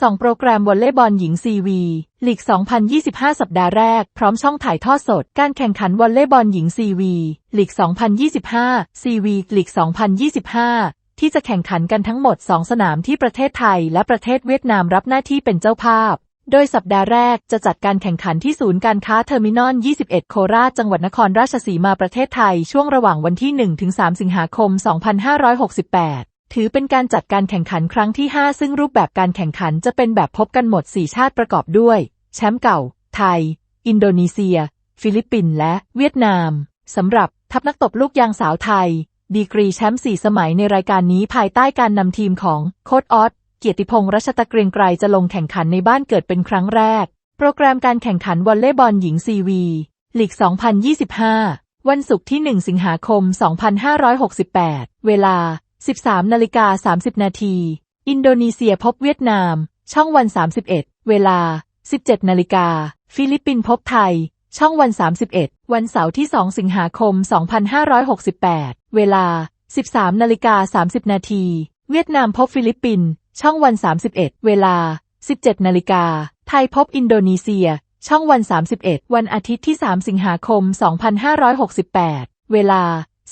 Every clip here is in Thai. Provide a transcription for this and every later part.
สองโปรแกรมวอลเลย์บอลหญิงซีวีลีก 2025 สัปดาห์แรก พร้อมช่องถ่ายทอดสด การแข่งขันวอลเลย์บอลหญิงซีวีลีก 2025 ซีวีลีก 2025 ที่จะแข่งขันกันทั้งหมด 2 สนามที่ประเทศไทยและประเทศเวียดนามรับหน้าที่เป็นเจ้าภาพ โดยสัปดาห์แรกจะจัดการแข่งขันที่ศูนย์การค้าเทอร์มินอล 21 โคราช จังหวัดนครราชสีมาประเทศไทย ช่วงระหว่างวันที่ 1-3 สิงหาคม 2568 ถือเป็นการจัดการแข่งขันครั้งที่ 5 ซึ่งรูปแบบการแข่งขันจะเป็นแบบพบกันหมด 4 ชาติประกอบด้วย แชมป์เก่า ไทย อินโดนีเซีย ฟิลิปปินส์และเวียดนาม สำหรับทัพนักตบลูกยางสาวไทย ดีกรีแชมป์4สมัยในรายการนี้ภายใต้การนำทีมของโค้ดออสเกียรติพงษ์รัชตะเกรียงไกรจะลงแข่งขันในบ้านเกิดเป็นครั้งแรก โปรแกรมการแข่งขันวอลเลย์บอลหญิงซีวีลีก 2025 วันศุกร์ที่ 1 สิงหาคม 2568 เวลา 13นาฬิกา30 นาที อินโดนีเซียพบเวียดนาม ช่องวัน 31 เวลา 17 นาฬิกา ฟิลิปปินส์พบไทย ช่องวัน 31 วันเสาร์ที่ 2 สิงหาคม 2568 เวลา 13นาฬิกา30 นาที เวียดนามพบฟิลิปปินส์ ช่องวัน 31 เวลา 17 นาฬิกา ไทยพบอินโดนีเซีย ช่องวัน 31 วันอาทิตย์ที่ 3 สิงหาคม 2568 เวลา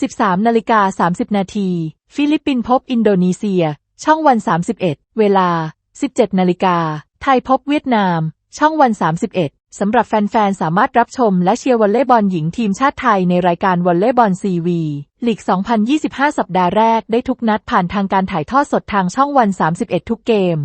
13นาฬิกา30 นาที ฟิลิปปินส์พบอินโดนีเซีย ช่องวัน 31 เวลา 17 นาฬิกา ไทยพบเวียดนาม ช่องวัน 31 สำหรับแฟน ๆ สามารถรับชมและเชียร์วอลเลย์บอลหญิงทีมชาติไทยในรายการวอลเลย์บอลซีวีลีก 2025 สัปดาห์แรกได้ทุกนัดผ่านทางการถ่ายทอดสดทางช่องวัน 31 ทุกเกม